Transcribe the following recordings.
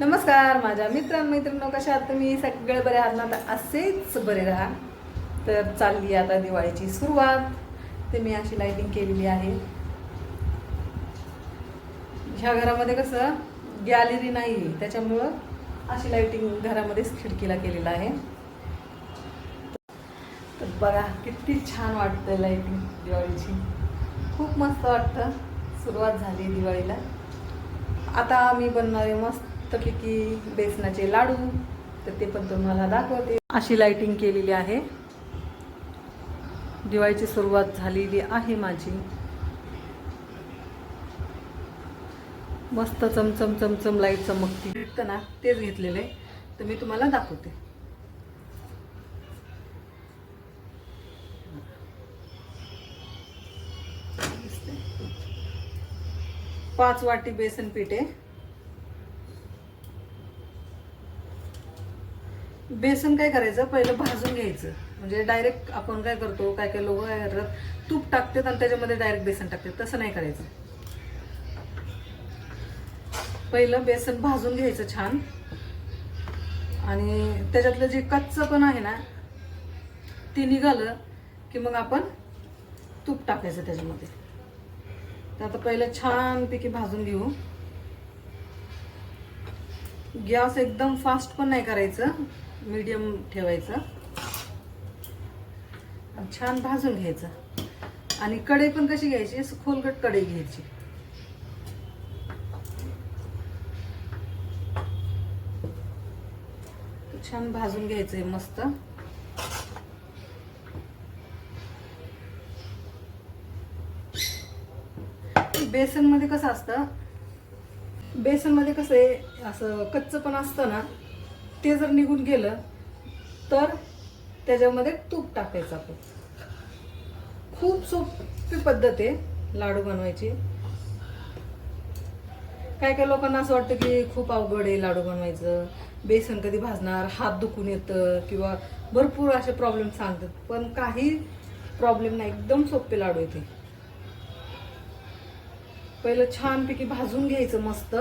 नमस्कार माझ्या मित्रांमैत्रिणींनो कशा तुम्ही? सगळे बरे आहात ना? तर असेच बरे राहा. तर चालली आता दिवाळीची सुरुवात. ते मी अशी लायटिंग केलेली आहे. ह्या घरामध्ये कसं गॅलरी नाही आहे. त्याच्यामुळं अशी लायटिंग घरामध्येच खिडकीला केलेलं आहे. तर बघा किती छान वाटतं लायटिंग दिवाळीची. खूप मस्त वाटतं. सुरुवात झाली दिवाळीला. आता मी बनणारे मस्तपैकी बेसनाचे लाडू तर ते पण तुम्हाला दाखवते. अशी लाइटिंग केलेली आहे. दिवाळीची सुरुवात झालेली आहे माझी. मस्त चमचम चमचम लाइट चमकती. भेटतं ना तेच घेतलेलं आहे. तर मी तुम्हाला दाखवते. पाच वाटी बेसन पीठ आहे. बेसन काय करायचं? पहिलं भाजून घ्यायचं. म्हणजे डायरेक्ट आपण काय करतो काय काय लोक काय करतात तूप टाकतात आणि त्याच्यामध्ये डायरेक्ट बेसन टाकतात. तसं नाही करायचं. पहिलं बेसन भाजून घ्यायचं छान. आणि त्याच्यातलं जे कच्चं पण आहे ना ते निघालं की मग आपण तूप टाकायचं त्याच्यामध्ये. तर आता पहिलं छानपैकी भाजून घेऊ. गॅस एकदम फास्ट पण नाही करायचं. मीडियम ठेवायचं. आणि छान भाजून घ्यायचं. आणि कढई पण कशी घ्यायची? खोलगट कढई घ्यायची. छान भाजून घ्यायचंय मस्त. बेसनमध्ये कसं असतं? बेसनमध्ये कसं आहे? असं कच्चं पण असतं ना? ते जर निघून गेलं तर त्याच्यामध्ये तूप टाकायचं आपण. खूप सोपी पद्धत आहे लाडू बनवायची. काय काय लोकांना असं वाटतं की खूप अवघड आहे लाडू बनवायचं. बेसन कधी भाजणार हात दुखून येतं किंवा भरपूर असे प्रॉब्लेम सांगतात. पण काही प्रॉब्लेम नाही एकदम सोपे लाडू येते. पहिलं छानपैकी भाजून घ्यायचं मस्त.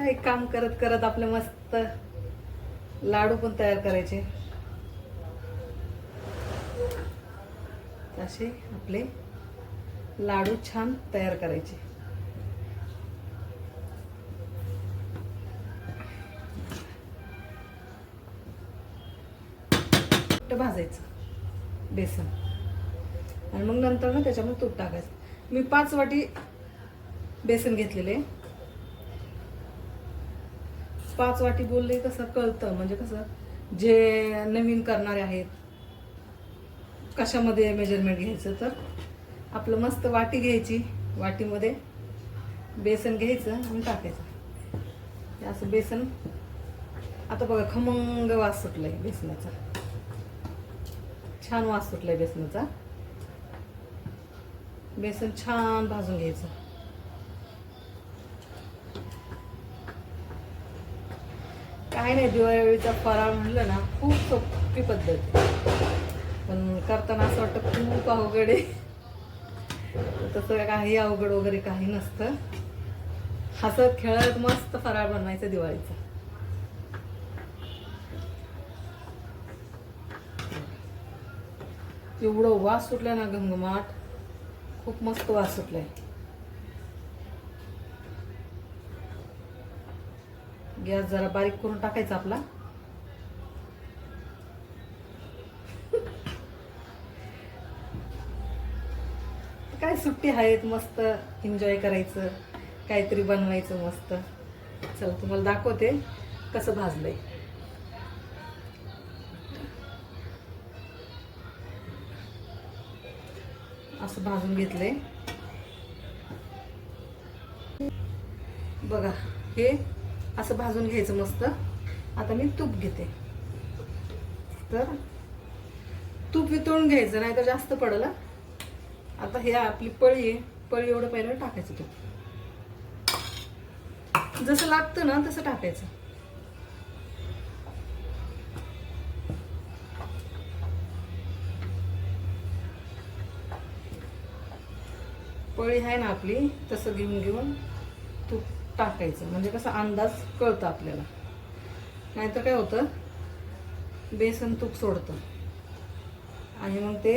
काय काम करत करत आपले मस्त लाडू पण तयार करायचे. असे आपले लाडू छान तयार करायचे. भाजायचं. बेसन. आणि मग नंतर ना त्याच्यामध्ये तूप टाकायचं. मी पाच वाटी बेसन घेतलेले. पाच वाटी बोलले कसं कळतं. म्हणजे कसं जे नवीन करणारे आहेत कशामध्ये मेजरमेंट घ्यायचं तर आपलं मस्त वाटी घ्यायची. वाटीमध्ये बेसन घ्यायचं आणि टाकायचं. असं बेसन आता बघा खमंग वास सुटलाय बेसनाचा. छान वास सुटलाय बेसनाचा. बेसन छान भाजून घ्यायचं. काय नाही दिवाळीचा फराळ म्हणलं ना खूप सोपी पद्धत. पण करताना असं वाटतं खूप अवघड आहे. तसं काही अवघड वगैरे काही नसतं. हसत खेळत मस्त फराळ बनवायचं दिवाळीचा. एवढं वास सुटलं ना घमघमाट. खूप मस्त वास सुटलाय. गॅस जरा बारीक करून टाकायचा आपला. काय सुट्टी आहेत मस्त एन्जॉय करायचं काहीतरी बनवायचं मस्त. चला तुम्हाला दाखवते कसं भाजलंय. असं भाजून घेतलंय. बघा हे असं भाजून घ्यायचं मस्त. आता मी तूप घेते. तर तूप वितळून घ्यायचं नाही तर जास्त पडलं. आता हे आपली पळी आहे. पळी एवढं पहिलं टाकायचं तूप. जसं लागतं ना तसं टाकायचं. पळी आहे ना आपली तसं घेऊन घेऊन तूप टाकायचं. म्हणजे कसं अंदाज कळतं आपल्याला. नाहीतर काय होतं? बेसन तूप सोडतं. आणि मग ते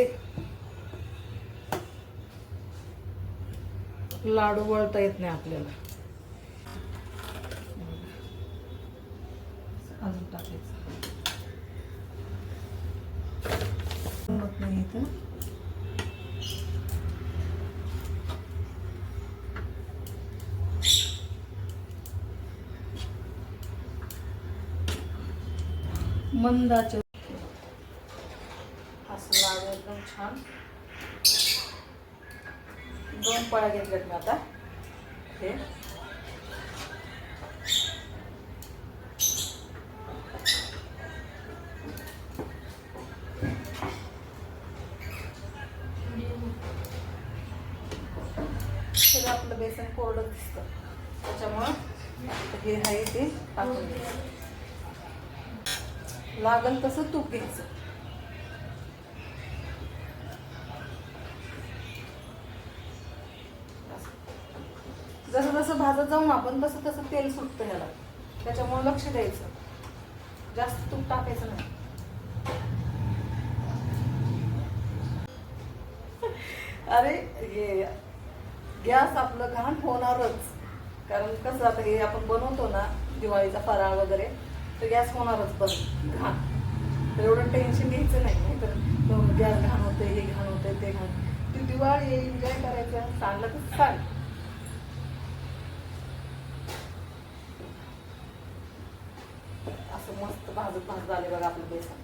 लाडू वळता येत नाही आपल्याला. अजून टाकायचं. नाही इथं मंदाचे. असं लाडू एकदम छान. दोन पळ्या घेतल्यात मी आता. हे. सगळं आपलं बेसन कोरडं दिसतं. त्याच्यामुळं हे आहे ते टाकून. लागल तसं तूप घ्यायचं जसं जसं भाजत जाऊ ना आपण तसं तसं तेल सुटतं ह्याला. त्याच्यामुळे लक्ष द्यायचं. जास्त तूप टाकायचं नाही. अरे हे गॅस आपलं घाण होणारच. कारण कसं आता हे आपण बनवतो ना दिवाळीचा फराळ वगैरे तर गॅस होणारच बस घाण तर एवढं टेन्शन घ्यायचं नाही तर गॅस घाण होते हे घाण होते ते घाण. ती दिवाळी एन्जॉय करायचं? सांगलं तर सांग. असं मस्त भाजत भाजत आले बघा आपलं बेसन.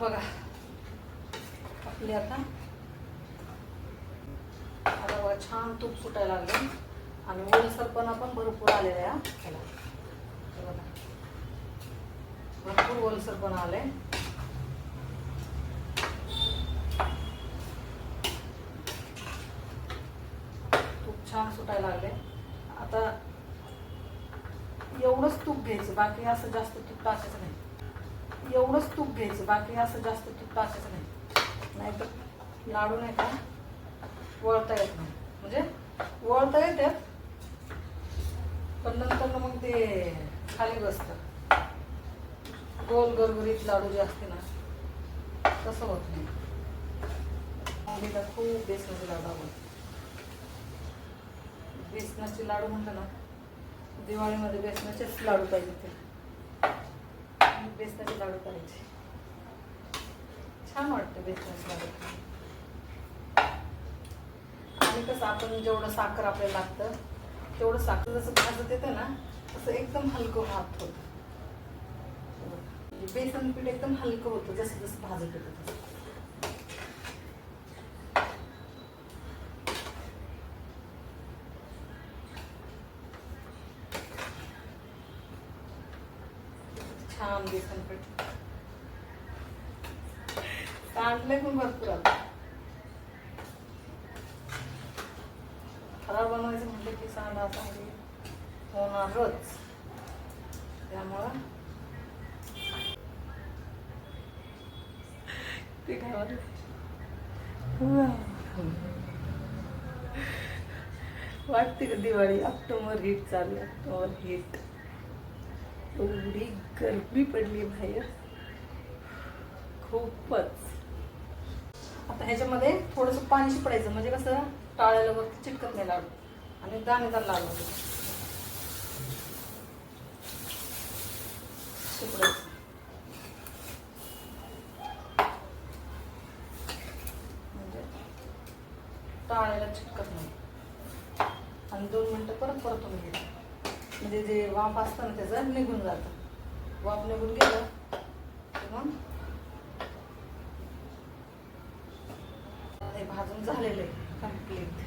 बघा. आपली आता. आता बघा छान तूप सुटायला लागले. आणि ओलसरपणा पण भरपूर आलेला आहे भरपूर ह्याला. हे बघा. भरपूर ओलसरपणा आलाय. तूप छान सुटायला लागले आता एवढंच तूप घ्यायचं बाकी असं जास्त तूप टाकायचं नाही. एवढंच तूप घ्यायचं बाकी असं जास्त तूप टाकायचं नाही. नाहीतर लाडू नाही का वळता येत नाही. म्हणजे वळता येतात पण नंतर मग ते खाली बसतं. गोल गरगरीत लाडू जे असते ना तसं होत नाही. मुलीला खूप बेसनाचे लाडू आवडतात. बेसनाचे लाडू म्हणतो ना दिवाळीमध्ये बेसनाचेच लाडू पाहिजे ते. बेसनाचे लाडू करायचे. छान वाटतं बेसनाचे लाडू आणि कसं आपण जेवढं साखर आपल्याला लागतं तेवढं साखर जसं भाजत येतं ना तसं एकदम हलकं भात होतं. बेसन पीठ एकदम हलकं होतं जसं जसं भाजत येतं तसं छान बेसन पीठ सांडलंय पण भरपूर आता खराब बनवायचं म्हटलं की सांडा चांगली होणारच. त्यामुळं ते गावात वाटते का दिवाळी? ऑक्टोबर हिट चालू ऑक्टोबर हिट एवढी गर्मी पडली बाहेर. खूपच. आता ह्याच्यामध्ये थोडंसं पाणी शिपडायचं म्हणजे कसं टाळायला वरती चिटकत नाही लाडू. आणि दाणेदार लाडू. शिपडायचं म्हणजे टाळायला चिटकत नाही आणि दोन मिनटं परत परतून घ्यायचं म्हणजे जे असताना त्याचं निघून जातं. वाफ निघून गेलं की मग? हे भाजून झालेलं आहे कंप्लीट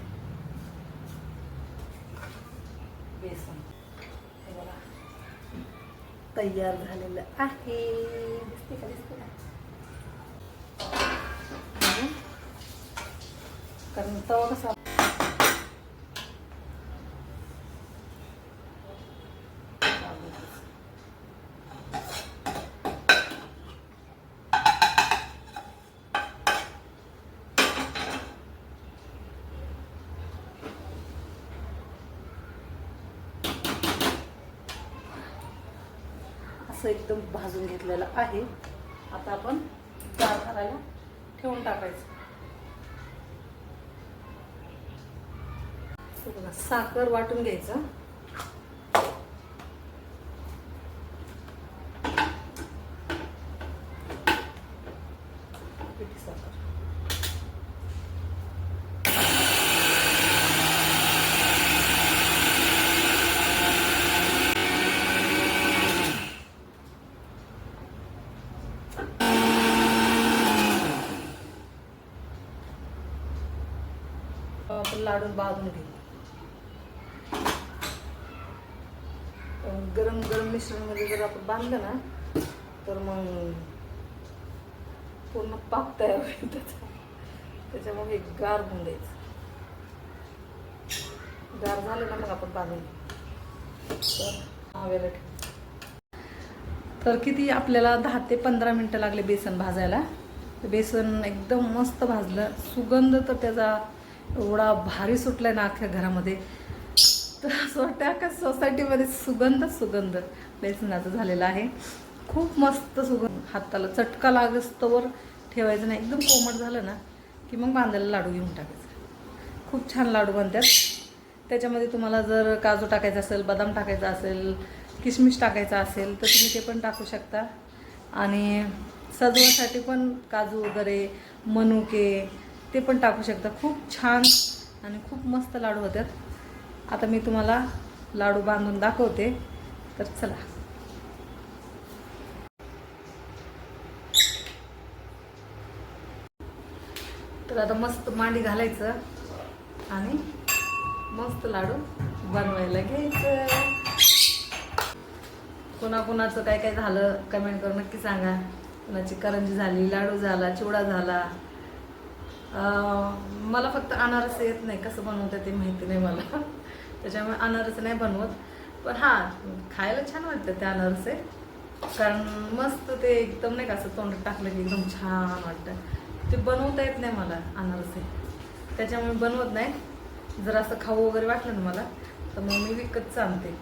बेसन. हे बघा. तयार झालेलं आहे. दिसते का दिसते का? कारण तवा कसा असं एकदम भाजून घेतलेलं आहे. आता आपण गार करायला ठेवून टाकायचं. बघा, साखर वाटून घ्यायचं पिठी साखर काढून बाजून भाजून घेऊ गरम गरम मिश्रणमध्ये जर आपण बांधलं ना तर मग पूर्ण पाक तयार होईल त्याचा. त्याच्यामुळे एक गार होऊन द्यायचं गार झालं ना मग आपण बांधून तर हवेला ठेवू. तर किती आपल्याला दहा ते पंधरा मिनटं लागले बेसन भाजायला. बेसन एकदम मस्त भाजलं. सुगंध तर त्याचा एवढा भारी सुटलाय ना अख्ख्या घरामध्ये. तर असं वाटतं अख्ख्या सोसायटीमध्ये सुगंध सुगंध. बेसनाचं झालेलं आहे. खूप मस्त सुगंध. हाताला चटका लागस्तवर ठेवायचं नाही. एकदम कोमट झालं ना की मग बांधायला लाडू घेऊन टाकायचं. खूप छान लाडू बनतात. त्याच्यामध्ये तुम्हाला जर काजू टाकायचा असेल बदाम टाकायचा असेल किशमिश टाकायचा असेल तर तुम्ही ते पण टाकू शकता. आणि सजवासाठी पण काजू वगैरे मनुके ते पण टाकू शकता. खूप छान आणि खूप मस्त लाडू होतात आता मी तुम्हाला लाडू बांधून दाखवते. तर चला. तर आता मस्त मांडी घालायचं आणि मस्त लाडू बनवायला घ्यायचं. कोणाकोणाचं काय काय झालं कमेंट करून नक्की सांगा. कोणाची करंजी झाली लाडू झाला चिवडा झाला मला फक्त अनारस येत नाही कसं बनवतं ते माहिती नाही मला. त्याच्यामुळे अनारस नाही बनवत. पण हां खायला छान वाटतं ते अनारसे कारण मस्त ते एकदम नाही का असं तोंडात टाकलं की एकदम छान वाटतं. ते बनवता येत नाही मला अनारसे त्याच्यामुळे बनवत नाही. जर असं खाऊ वगैरे वाटलं ना मला तर मग मी विकतच आणते.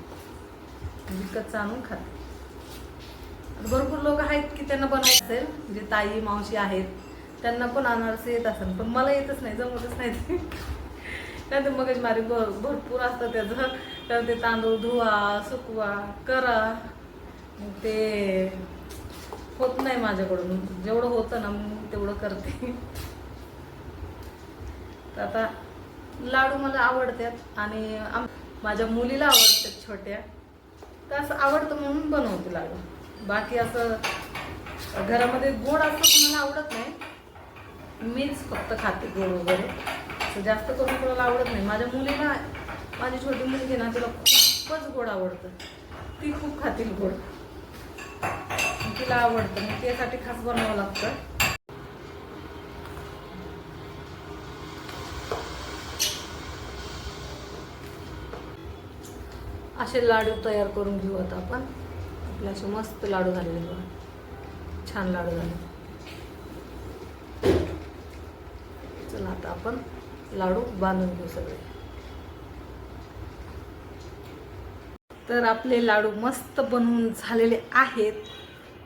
विकतच आणून खाते. भरपूर लोक आहेत की त्यांना बनवत असेल. म्हणजे ताई मावशी आहेत त्यांना पण अनारसी येत असेल पण मला येतच नाही जमतच नाही ते. नाही तर मग मारी भर भरपूर असतं त्याचं. तर ते तांदूळ धुवा सुकवा करा. मग ते होत नाही माझ्याकडून. जेवढं होतं ना मग तेवढं करते. तर आता लाडू मला आवडतात आणि माझ्या मुलीला आवडतात छोट्या. तर असं आवडतं म्हणून बनवते लाडू. बाकी असं घरामध्ये गोड असं कोणाला आवडत नाही. मीच फक्त खाते गोड वगैरे. असं जास्त करून कोणाला आवडत नाही. माझ्या मुलीला माझी छोटी मुलगी ना तिला खूपच गोड आवडतं. ती खूप खातील गोड. तिला आवडतं. मग त्यासाठी खास बनवावं लागतं. असे लाडू तयार करून घेऊ आता आपण. आपल्या असे मस्त लाडू झालेले बघा. छान लाडू झाले. चला आता आपण लाडू बांधून घेऊ सगळे. तर आपले लाडू मस्त बनवून झालेले आहेत.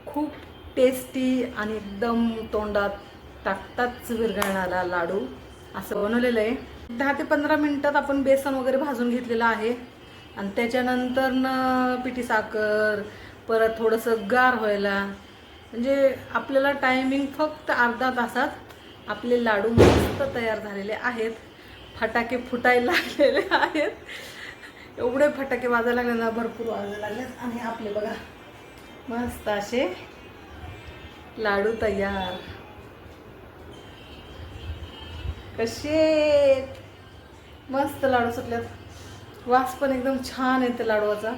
खूप टेस्टी आणि एकदम तोंडात टाकताच विरघळणारा लाडू. असं बनवलेलं आहे. दहा ते पंधरा मिनटात आपण बेसन वगैरे भाजून घेतलेलं आहे. आणि त्याच्यानंतर न पिठी साखर परत थोडंसं गार व्हायला. म्हणजे आपल्याला टायमिंग फक्त अर्धा तासात आपले लाडू मस्त तयार झालेले आहेत. फटाके फुटायला लागलेले आहेत. एवढे फटाके वाजायला लागले ना भरपूर वाजायला लागले आणि आपले बघा मस्त असे लाडू तयार. कसे मस्त लाडू सुटल्यात वास पण एकदम छान आहे त्या लाडूचा.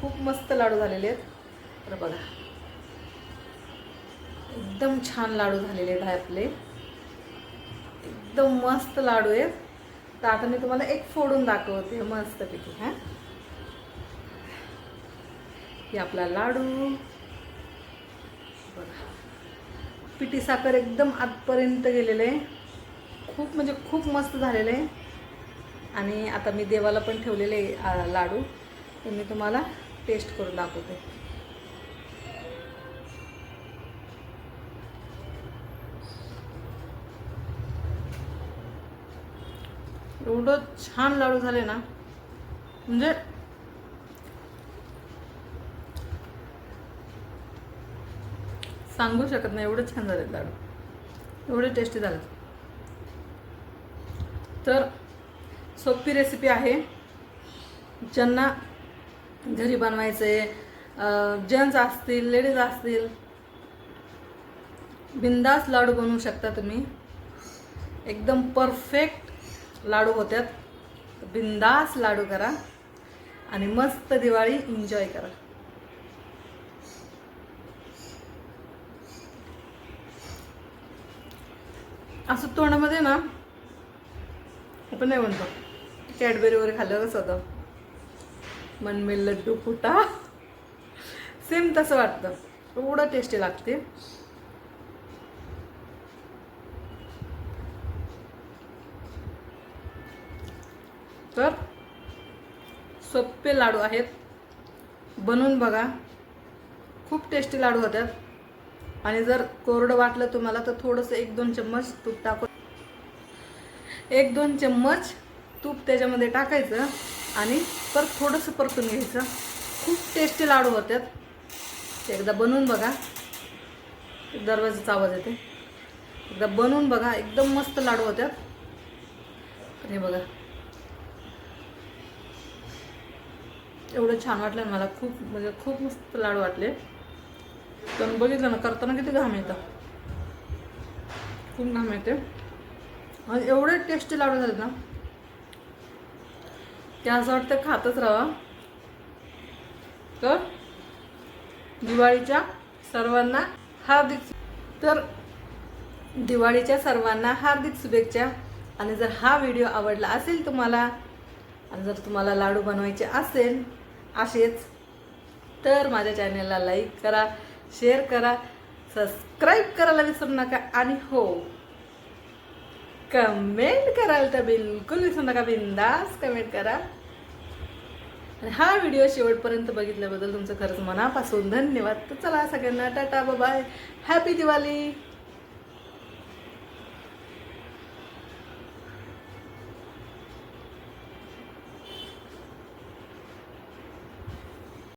खूप मस्त लाडू झालेले आहेत. तर बघा एकदम छान लाडू झालेले आहेत आपले. एकदम मस्त लाडू आहेत. तर आता मी तुम्हाला एक फोडून दाखवते मस्तपैकी हां? हे आपला लाडू. बघा. पिठी साखर एकदम आतपर्यंत गेलेलं. आहे खूप म्हणजे खूप मस्त झालेलं. आहे आणि आता मी देवाला पण ठेवलेले लाडू. तर मी तुम्हाला टेस्ट करून दाखवते. एवढं छान लाडू झाले ना म्हणजे सांगू शकत नाही एवढं छान झालेत लाडू. एवढे टेस्टी झालेत. तर सोपी रेसिपी आहे. ज्यांना घरी बनवायचं आहे जेंट्स असतील लेडीज असतील बिंदास लाडू बनवू शकता तुम्ही. एकदम परफेक्ट लाडू होत्यात बिंदास लाडू करा आणि मस्त दिवाळी एन्जॉय करा. असं तोंडामध्ये ना आपण नाही म्हणतो कॅडबेरी वगैरे खाल्लं कसं होतं. मनमेल लड्डू फुटा. सेम तसं वाटतं. एवढं टेस्टी लागते. तर सोपे लाडू आहेत. बनवून बघा. खूप टेस्टी लाडू होतात आणि जर कोरडं वाटलं तुम्हाला तर थोडंसं एक दोन चम्मच तूप टाकून एक दोन चम्मच तूप त्याच्यामध्ये टाकायचं आणि परत थोडंसं परतून घ्यायचं. खूप टेस्टी लाडू होतात एकदा बनवून बघा. दरवाजाचा आवाज येते एकदा बनवून बघा. एकदम मस्त लाडू होतात हे बघा. एवढं छान वाटलं मला खूप म्हणजे खूप मस्त लाडू वाटले. पण बघितलं ना करताना किती घाम येतं. खूप घाम येते. आणि एवढे टेस्टी लाडू झाले ना. ते असं वाटतं खातच राहा. तर दिवाळीच्या सर्वांना हार्दिक तर दिवाळीच्या सर्वांना हार्दिक शुभेच्छा. आणि जर हा व्हिडिओ आवडला असेल तुम्हाला आणि जर तुम्हाला लाडू बनवायचे असेल असेच. तर माझ्या चॅनलला लाईक करा शेअर करा सबस्क्राईब करायला विसरू नका आणि हो कमेंट कराल तर बिलकुल विसरू नका बिंदास कमेंट करा. आणि हा व्हिडिओ शेवटपर्यंत बघितल्याबद्दल तुमचं खरंच मनापासून धन्यवाद. तर चला सगळ्यांना टाटा बाय हॅपी दिवाळी